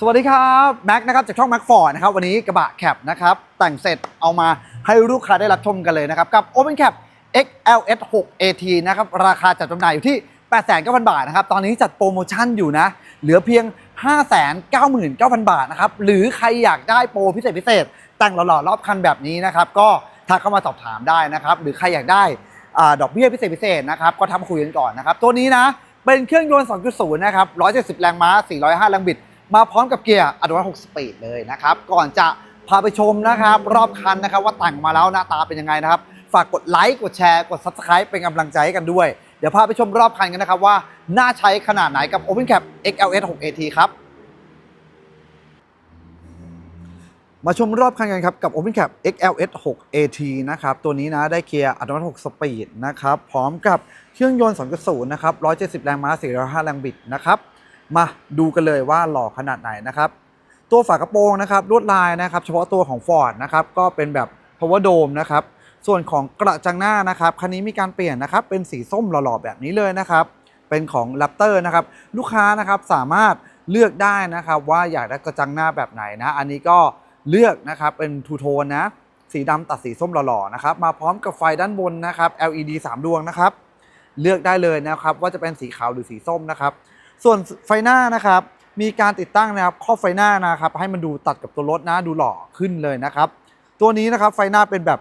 สวัสดีครับแม็กนะครับจากช่องแม็กฟอร์ดนะครับวันนี้กระบะแคปนะครับแต่งเสร็จเอามาให้ลูกค้าได้รับชมกันเลยนะครับกับ Open Cap XLS 6 AT นะครับราคาจัดจำหน่ายอยู่ที่ 8,900 บาทนะครับตอนนี้จัดโปรโมชั่นอยู่นะ เหลือเพียง 599,000 บาทนะครับหรือใครอยากได้โปรพิเศษพิเศษ แต่งหล่อๆรอบคันแบบนี้นะครับก็ทักเข้ามาสอบถามได้นะครับหรือใครอยากได้อดอกเบี้ยพิเศษพิเศษนะครับก็ทำคุยกันก่อนนะครับตัวนี้นะเป็นเครื่องยนต์ 2.0 นะครับ 170 แรงม้า 405 แรงบิด มาพร้อมกับเกียร์อัตโนมัติ6สปีดเลยนะครับ ก่อนจะพาไปชมนะครับ รอบคันนะครับว่าแต่งมาแล้วหน้าตาเป็นยังไงนะครับ ฝากกดไลค์กดแชร์กด Subscribe เป็นกำลังใจให้กันด้วย เดี๋ยวพาไปชมรอบคันกันนะครับว่าน่าใช้ขนาดไหนกับ Open Cap XLS 6 AT ครับมาชมรอบคันกันครับกับ Open Cap XLS 6 AT นะครับ ตัวนี้นะได้เกียร์อัตโนมัติ 6 สปีดนะครับ พร้อมกับเครื่องยนต์ 2.0 นะครับ 170 แรงม้า 405 แรงบิดนะครับ มาดูกันเลยว่าหล่อขนาดไหนนะครับ ตัวฝากระโปรงนะครับลวดลายนะครับ เฉพาะตัวของ Ford นะครับก็เป็นแบบ power dome นะครับส่วนของกระจังหน้านะครับคันนี้มีการเปลี่ยนนะครับเป็นสีส้มหล่อๆแบบนี้เลยนะครับ เป็นของ Raptor นะครับลูกค้านะครับสามารถเลือกได้นะครับว่าอยากได้กระจังหน้าแบบไหนนะอันนี้ก็เลือกนะครับเป็นทูโทนนะสีดำตัดสีส้มหล่อๆนะครับมาพร้อมกับไฟด้านบนนะครับ LED 3 ดวงนะครับ เลือกได้เลยนะครับว่าจะเป็นสีขาวหรือสีส้มนะครับ ส่วนไฟหน้านะครับ มีการติดตั้งนะครับครอบไฟหน้านะครับ ให้มันดูตัดกับตัวรถนะดูหล่อขึ้นเลยนะครับ ตัวนี้นะครับไฟหน้าเป็นแบบ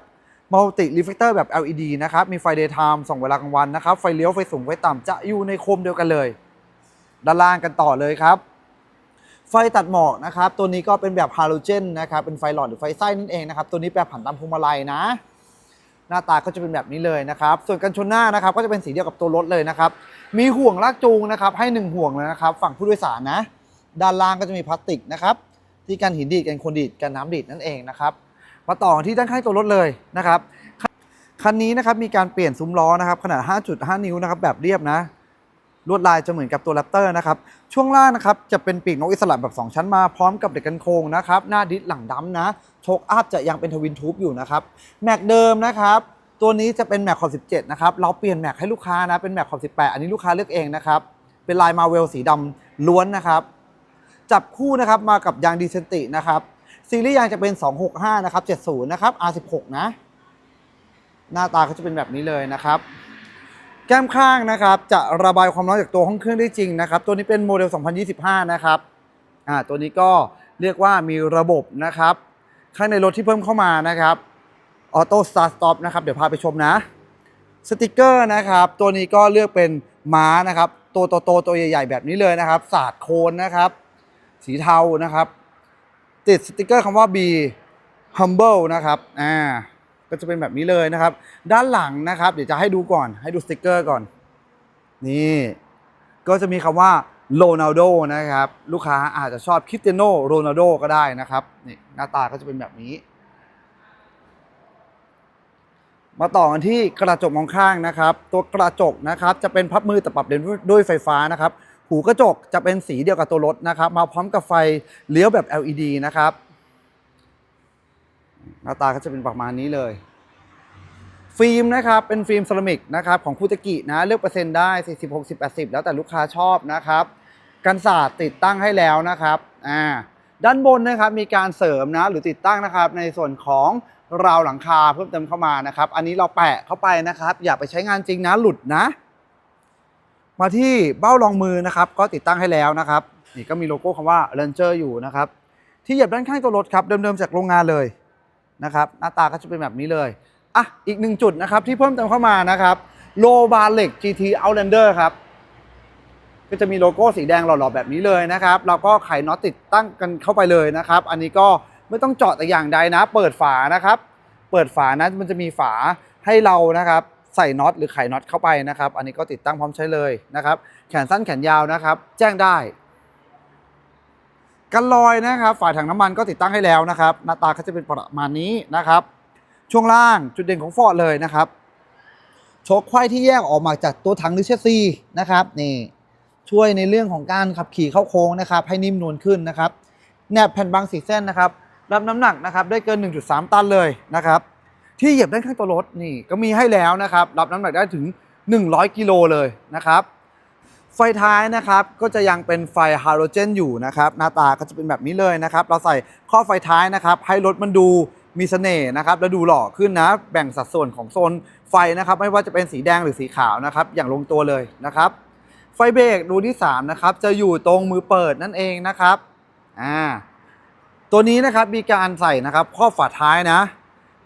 มัลติรีเฟ c เตอร์แบบ LED นะครับ มีไฟ daytime ส่องเวลากลางวันนะครับ ไฟเลี้ยวไฟสูงไฟต่ำจะอยู่ในโคมเดียวกันเลย ด้านล่างกันต่อเลยครับ ไฟตัดหมอกนะครับ ตัวนี้ก็เป็นแบบฮาโลเจนนะครับ เป็นไฟหลอดหรือไฟไส้นั่นเองนะครับ ตัวนี้แปรผันตามพวงมาลัยนะ หน้าตาก็จะเป็นแบบนี้เลยนะครับ ส่วนกันชนหน้านะครับ ก็จะเป็นสีเดียวกับตัวรถเลยนะครับ มีห่วงลากจูงนะครับ ให้หนึ่งห่วงเลยนะครับ ฝั่งผู้โดยสารนะ ด้านล่างก็จะมีพลาสติกนะครับ ที่กันหินดีดกันคนดีดกันน้ำดีดนั่นเองนะครับ มาต่อที่ด้านข้างตัวรถเลยนะครับ คันนี้นะครับมีการเปลี่ยนซุ้มล้อนะครับ ขนาด 5.5 นิ้วนะครับ แบบเรียบนะลวดลายจะเหมือนกับตัวแรปเตอร์นะครับช่วงล่างนะครับจะเป็นปีกนกอิสระแบบ 2 ชั้นมาพร้อมกับเด็กกันโครงนะครับ หน้าดิสหลังดำนะโชคอัพจะยังเป็นทวินทูบอยู่นะครับ แม็กเดิมนะครับ ตัวนี้จะเป็นแม็กขอบ17 นะครับ เราเปลี่ยนแม็กให้ลูกค้านะ เป็นแม็กขอบ18 อันนี้ลูกค้าเลือกเองนะครับ เป็นลายมาเวลสีดำล้วนนะครับ จับคู่นะครับมากับยางดีเซนตินะครับ ซีรีส์ยางจะเป็น 265 นะครับ 70 นะครับ R16 นะ หน้าตาก็จะเป็นแบบนี้เลยนะครับ แก้มข้างนะครับ จะระบายความร้อนจากตัวห้องเครื่องได้จริงนะครับ ตัวนี้เป็นโมเดล 2025 นะครับ อ่า ตัวนี้ก็เรียกว่ามีระบบนะครับ ข้างในรถที่เพิ่มเข้ามานะครับ ออโต้สตาร์ทสต็อปนะครับเดี๋ยวพาไปชมนะสติกเกอร์นะครับ ตัวนี้ก็เลือกเป็นม้านะครับ ตัวโตๆตัวใหญ่ๆแบบนี้เลยนะครับ สาดโคนนะครับ สีเทานะครับ ติดสติกเกอร์คำว่า B humble นะครับอ่าก็จะเป็นแบบนี้เลยนะครับ ด้านหลังนะครับ เดี๋ยวจะให้ดูก่อน ให้ดูสติกเกอร์ก่อน นี่ ก็จะมีคำว่าโรนัลโดนะครับ ลูกค้าอาจจะชอบคริสเตียโนโรนัลโดก็ได้นะครับนี่หน้าตาก็จะเป็นแบบนี้ มาต่อกันที่กระจกมองข้างนะครับ ตัวกระจกนะครับจะเป็นพับมือแต่ปรับเด่นด้วยไฟฟ้านะครับ หูกระจกจะเป็นสีเดียวกับตัวรถนะครับ มาพร้อมกับไฟเลี้ยวแบบ LED นะครับ หน้าตาก็จะเป็นประมาณนี้เลย ฟิล์มนะครับเป็นฟิล์มเซรามิกนะครับของคูตะกินะเลือกเปอร์เซ็นต์ได้ 40 60 80 แล้วแต่ลูกค้าชอบนะครับ กันศาสตร์ติดตั้งให้แล้วนะครับอ่าด้านบนนะครับมีการเสริมนะหรือติดตั้งนะครับในส่วนของ ราวหลังคาเพิ่มเติมเข้ามานะครับ อันนี้เราแปะเข้าไปนะครับ อย่าไปใช้งานจริงนะหลุดนะ มาที่เบ้ารองมือนะครับ ก็ติดตั้งให้แล้วนะครับ นี่ก็มีโลโก้คำว่า Ranger อยู่นะครับ ที่เหยียบด้านข้างตัวรถครับเดิมๆจากโรงงานเลยนะครับหน้าตาก็จะเป็นแบบนี้เลยอะอีกหนึ่งจุดนะครับที่เพิ่มเติมเข้ามานะครับโลบาเล็ก GT Outlander ครับก็จะมีโลโก้สีแดงหล่อๆแบบนี้เลยนะครับเราก็ไขน็อตติดตั้งกันเข้าไปเลยนะครับ อันนี้ก็ไม่ต้องเจาะแต่อย่างใดนะ เปิดฝานะครับ เปิดฝานะมันจะมีฝาให้เรานะครับใส่น็อตหรือไขน็อตเข้าไปนะครับ อันนี้ก็ติดตั้งพร้อมใช้เลยนะครับ แขนสั้นแขนยาวนะครับ แจ้งได้กันลอยนะครับ ฝาถังน้ำมันก็ติดตั้งให้แล้วนะครับ หน้าตาก็จะเป็นประมาณนี้นะครับ ช่วงล่างจุดเด่นของฟอร์ดเลยนะครับโชคไขว้ที่แยกออกมาจากตัวถังหรือเชสซีนะครับนี่ช่วยในเรื่องของการขับขี่เข้าโค้งนะครับ ให้นิ่มนวลขึ้นนะครับแนบแผ่นบางสีเส้นนะครับ รับน้ำหนักนะครับได้เกิน 1.3 ตันเลยนะครับ ที่เหยียบด้านข้างตัวรถนี่ก็มีให้แล้วนะครับ รับน้ำหนักได้ถึง 100 กิโลเลยนะครับ ไฟท้ายนะครับก็จะยังเป็นไฟฮาโลเจนอยู่นะครับ หน้าตาก็จะเป็นแบบนี้เลยนะครับ เราใส่ข้อไฟท้ายนะครับ ให้รถมันดูมีเสน่ห์นะครับและดูหล่อขึ้นนะ แบ่งสัดส่วนของโซนไฟนะครับ ไม่ว่าจะเป็นสีแดงหรือสีขาวนะครับ อย่างลงตัวเลยนะครับ ไฟเบรกรูที่3นะครับจะอยู่ตรงมือเปิดนั่นเองนะครับอ่า ตัวนี้นะครับมีการใส่นะครับข้อฝาท้ายนะ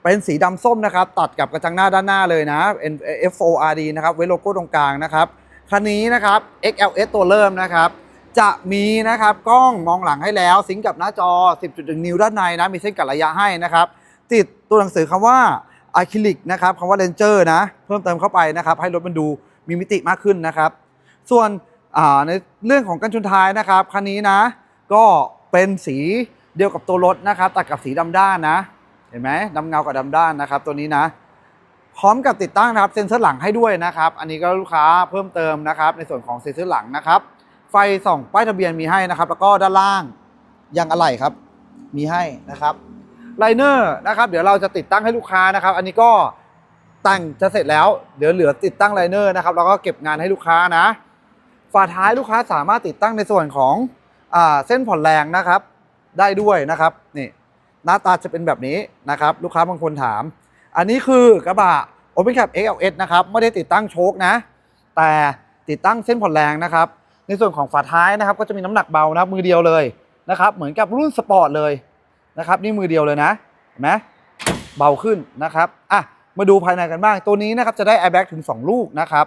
เป็นสีดำส้มนะครับ ตัดกับกระจังหน้าด้านหน้าเลยนะ F O R D นะครับไว้โลโก้ตรงกลางนะครับคันนี้นะครับ XLS ตัวเริ่มนะครับจะมีนะครับกล้องมองหลังให้แล้วซิงกับหน้าจอ 10.1 นิ้วด้านในนะมีเส้นกัดระยะให้นะครับ ติดตัวหนังสือคำว่าอะคริลิกนะครับคำว่าเลนเจอร์นะเพิ่มเติมเข้าไปนะครับ ให้รถมันดูมีมิติมากขึ้นนะครับ ส่วนในเรื่องของกันชนท้ายนะครับคันนี้นะ ก็เป็นสี เดียวกับตัวรถนะครับตัดกับสีดำด้านนะ เห็นไหมดำเงากับดำด้านนะครับ ตัวนี้นะ พร้อมกับติดตั้งนะครับเซ็นเซอร์หลังให้ด้วยนะครับ อันนี้ก็ลูกค้าเพิ่มเติมนะครับ ในส่วนของเซ็นเซอร์หลังนะครับ ไฟส่องป้ายทะเบียนมีให้นะครับ แล้วก็ด้านล่างยางอะไหล่ครับ มีให้นะครับไลเนอร์นะครับ เดี๋ยวเราจะติดตั้งให้ลูกค้านะครับ อันนี้ก็แต่งจะเสร็จแล้วเดี๋ยวเหลือติดตั้งไลเนอร์นะครับแล้วก็เก็บงานให้ลูกค้านะฝาท้ายลูกค้าสามารถติดตั้งในส่วนของอเส้นผ่อนแรงนะครับ ได้ด้วยนะครับนี่หน้าตาจะเป็นแบบนี้นะครับ ลูกค้าบางคนถาม อันนี้คือกระบะ Open Cap XLS นะครับไม่ได้ติดตั้งโชคนะ แต่ติดตั้งเส้นผ่อนแรงนะครับ ในส่วนของฝาท้ายนะครับ ก็จะมีน้ำหนักเบานะครับมือเดียวเลยนะครับ เหมือนกับรุ่นสปอร์ตเลยนะครับ นี่มือเดียวเลยนะเห็นไหมเบาขึ้นนะครับอะมาดูภายในกันบ้าง ตัวนี้นะครับจะได้ airbag ถึง 2 ลูกนะครับ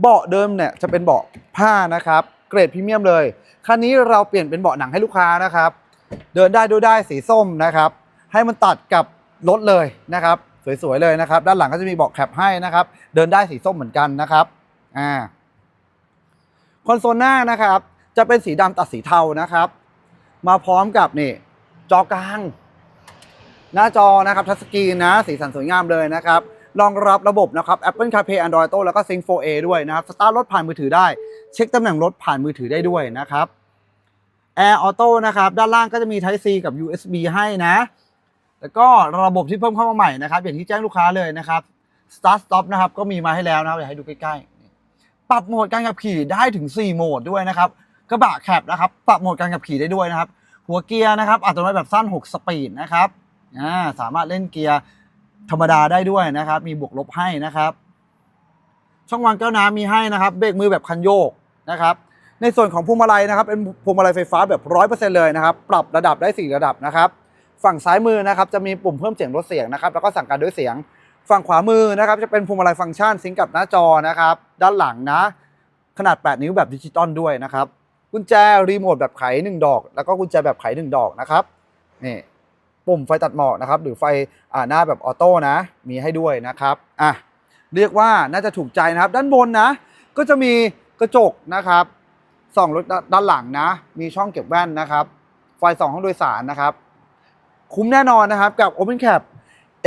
เบาะเดิมเนี่ยจะเป็นเบาะผ้านะครับ เกรดพรีเมียมเลยคันนี้เราเปลี่ยนเป็นเบาะหนังให้ลูกค้านะครับ เดินได้ดูได้สีส้มนะครับ ให้มันตัดกับรถเลยนะครับ สวยๆเลยนะครับ ด้านหลังก็จะมีเบาะแคปให้นะครับ เดินได้สีส้มเหมือนกันนะครับอ่าคอนโซลหน้านะครับ จะเป็นสีดำตัดสีเทานะครับ มาพร้อมกับนี่จอกลาง หน้าจอนะครับทัชสกรีนนะสีสันสวยงามเลยนะครับ รองรับระบบนะครับ Apple CarPlay Android Auto แล้วก็ Sync 4A ด้วยนะครับสตาร์ทรถผ่านมือถือได้ เช็คตำแหน่งรถผ่านมือถือได้ด้วยนะครับ Air Auto นะครับด้านล่างก็จะมี Type C กับ USB ให้นะ แล้วก็ระบบที่เพิ่มเข้ามาใหม่นะครับ อย่างที่แจ้งลูกค้าเลยนะครับ Start Stop นะครับก็มีมาให้แล้วนะครับเดี๋ยวให้ดูใกล้ๆ ปรับโหมดการขับขี่ได้ถึง 4 โหมดด้วยนะครับกระบะแคบนะครับปรับโหมดการขับขี่ได้ด้วยนะครับ หัวเกียร์นะครับอัตโนมัติแบบสั้น 6 สปีดนะครับอ่าสามารถเล่นเกียร์ ธรรมดาได้ด้วยนะครับ มีบวกลบให้นะครับ ช่องวางแก้วน้ำมีให้นะครับ เบรกมือแบบคันโยกนะครับ ในส่วนของพวงมาลัยนะครับ เป็นพวงมาลัยไฟฟ้าแบบร้อยเปอร์เซ็นต์เลยนะครับ ปรับระดับได้สี่ระดับนะครับ ฝั่งซ้ายมือนะครับ จะมีปุ่มเพิ่มเสียงลดเสียงนะครับ แล้วก็สั่งการด้วยเสียง ฝั่งขวามือนะครับ จะเป็นพวงมาลัยฟังก์ชันซิงก์กับหน้าจอนะครับ ด้านหลังนะ ขนาด 8 นิ้วแบบดิจิตอลด้วยนะครับ กุญแจรีโมทแบบไข 1 ดอก แล้วก็กุญแจแบบไข 1 ดอกนะครับนี่ ปุ่มไฟตัดหมอกนะครับหรือไฟอ่าหน้าแบบออโต้นะ มีให้ด้วยนะครับอะเรียกว่าน่าจะถูกใจนะครับ ด้านบนนะ ก็จะมีกระจกนะครับส่องรถด้านหลังนะ มีช่องเก็บแว่นนะครับ ไฟส่องห้องโดยสารนะครับ คุ้มแน่นอนนะครับกับ Open Cap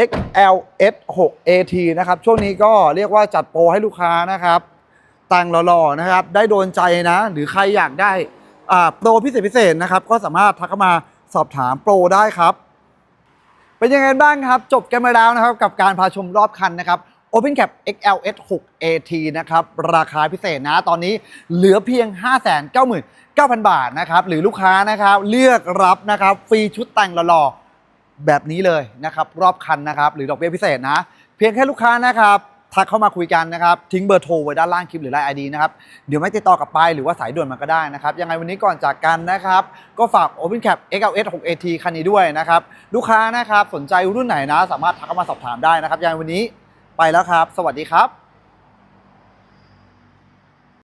XLS 6 AT นะครับ ช่วงนี้ก็เรียกว่าจัดโปรให้ลูกค้านะครับ ตังหล่อๆนะครับ ได้โดนใจนะ หรือใครอยากได้อ่าโปรพิเศษพิเศษนะครับ ก็สามารถทักมาสอบถามโปรได้ครับ เป็นยังไงบ้างครับ จบกันมาแล้วนะครับ กับการพาชมรอบคันนะครับ Open Cap XLS 6 AT นะครับ ราคาพิเศษนะตอนนี้เหลือเพียง 599,000 บาทนะครับ หรือลูกค้านะครับ เลือกรับนะครับ ฟรีชุดแต่งหล่อๆแบบนี้เลยนะครับ รอบคันนะครับ หรือดอกเบี้ยพิเศษนะ เพียงแค่ลูกค้านะครับ ทักเข้ามาคุยกันนะครับ ทิ้งเบอร์โทรไว้ด้านล่างคลิปหรือไลน์ไอดีนะครับเดี๋ยวไม่ติดต่อกลับไปหรือว่าสายด่วนมันก็ได้นะครับ ยังไงวันนี้ก่อนจากกันนะครับ ก็ฝาก Open Cap XLS 6 AT คันนี้ด้วยนะครับ ลูกค้านะครับ สนใจรุ่นไหนนะ สามารถทักเข้ามาสอบถามได้นะครับยังไงวันนี้ไปแล้วครับ สวัสดีครับ